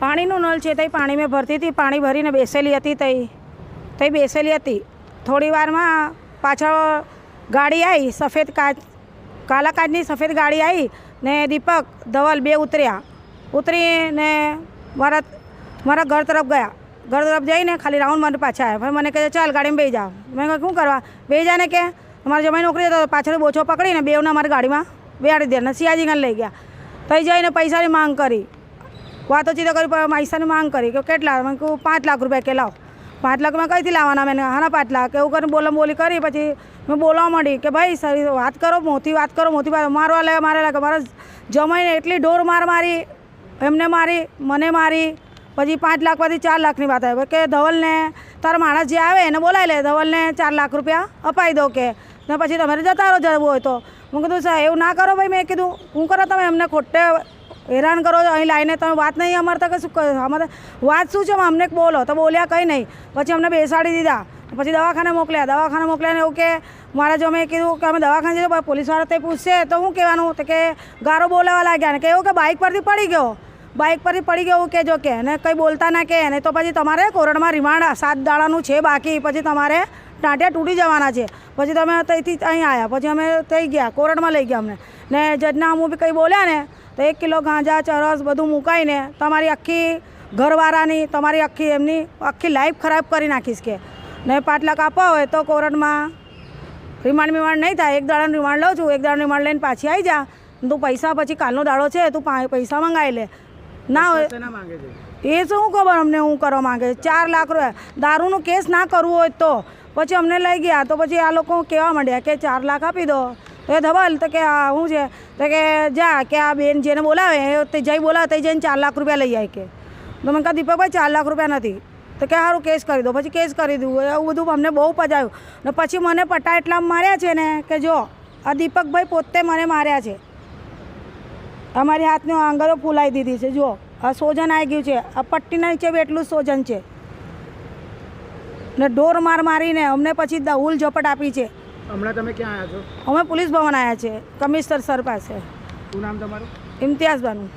પાણીનું નળ છે તઈ પાણી મેં ભરતી હતી, પાણી ભરીને બેસેલી હતી તઈ. તઈ બેસેલી હતી. થોડી વારમાં પાછળ ગાડી આવી સફેદ કાચ, કાલા કાચની સફેદ ગાડી આવી ને દીપક, ધવલ બે ઉતર્યા. ઉતરીને મારા મારા ઘર તરફ ગયા. ઘર તરફ જઈને ખાલી રાઉન્ડ મારી પાછા આવ્યા. મને કહે ચાલ ગાડીમાં બે જાઓ. મેં કહ્યું શું કરવા? બે જાને કે મારા જમાઈ નોકરી હતો પાછળ બોછો પકડીને બેવને અમારી ગાડીમાં બેહાડી દે ને સિયાજી લઈ ગયા. તઈ જઈને પૈસાની માંગ કરી. વાતોચીતો કરી, પણ પૈસાની માંગ કરી કે કેટલા? મેં કહું પાંચ લાખ રૂપિયા કે લાવ. પાંચ લાખ મેં કઈથી લાવવાના? મેં હાના પાંચ લાખ. એવું કરીને બોલમ બોલી કરી, પછી મેં બોલવા માંડી કે ભાઈ, સર, વાત કરો મોથી વાત કરો મોથી વાત મારવા લે મારે લાગે મારા જમાઈને એટલી ઢોર માર મારી, એમને મારી, મને મારી, પછી પાંચ લાખમાંથી ચાર લાખની વાત આવી. કે ધવલને, તારા માણસ જે આવે એને બોલાવી લે. ધવલને ચાર લાખ રૂપિયા અપાઈ દો કે. પછી તમારે જતા રહો જવું હોય તો. મેં કીધું સર એવું ના કરો ભાઈ. મેં કીધું હું કરો તમે? એમને ખોટે હેરાન કરો છો, અહીં લાવીને તમે વાત નહીં અમારે તો કે શું અમારે વાત શું છે, અમને બોલો. તો બોલ્યા કંઈ નહીં. પછી અમને બેસાડી દીધા. પછી દવાખાને મોકલ્યા. દવાખાને મોકલ્યા એવું કે, મારા જો મેં કીધું કે અમે દવાખાને જઈએ પોલીસવાળા તે પૂછશે. તો શું કહેવાનું? તો કે ગારો બોલાવા લાગ્યા ને. કે એવું કે બાઇક પરથી પડી ગયો. બાઇક પરથી પડી ગયો એવું જો કે. ને કંઈ બોલતા ના કે. ને તો પછી તમારે કોરડમાં રિમાન્ડ સાત દાડાનું છે બાકી. પછી તમારે ટાંટિયા તૂટી જવાના છે. પછી તમે ત્યાંથી અહીં આવ્યા પછી અમે થઈ ગયા. કોરડમાં લઈ ગયા અમને. ને જજના અમુક બી કંઈ બોલ્યા ને તો એક કિલો ગાંજા ચરસ બધું મુકાઈને તમારી આખી ઘરવાળાની તમારી આખી એમની આખી લાઈફ ખરાબ કરી નાખીશ કે. ને પાંચ લાખ આપવા હોય તો કોર્ટમાં રિમાન્ડ બિમાન્ડ નહીં થાય. એક દાડાનું રિમાન્ડ લઉં છું એક દાડાનું રિમાન્ડ લઈને પાછી આવી જા. તું પૈસા પછી કાલનો દાડો છે તું પૈસા મંગાવી લે. ના હોય એ શું ખબર અમને હું કરવા માંગે? ચાર લાખ રૂપિયા. દારૂનું કેસ ના કરવું હોય તો. પછી અમને લઈ ગયા તો પછી આ લોકો કહેવા માંડ્યા કે ચાર લાખ આપી દો. તો એ ધવલ, તો કે આ શું છે? તો કે જા, કે આ બેન જેને બોલાવે તે જઈ બોલાવે તે જઈને ચાર લાખ રૂપિયા લઈ આવી કે. તો મેં કહે, દીપકભાઈ, ચાર લાખ રૂપિયા નથી. તો કે સારું કેસ કરી દો. પછી કેસ કરી દઉં એવું બધું અમને બહુ પજાયું. ને પછી મને પટ્ટા એટલા માર્યા છે ને કે જો, આ દીપકભાઈ પોતે મને માર્યા છે. અમારી હાથની આંગળો ફૂલાવી દીધી છે. જુઓ આ સોજન આવી ગયું છે. આ પટ્ટીના નીચે બી એટલું જ સોજન છે. ને ઢોર માર મારીને અમને પછી દહુલ ઝપટ આપી છે. હમણાં તમે ક્યાં આવ્યા છો? અમે પોલીસ ભવન આવ્યા છીએ કમિશનર સર પાસે. શું નામ તમારું? ઇમ્તિયાઝ બાનું.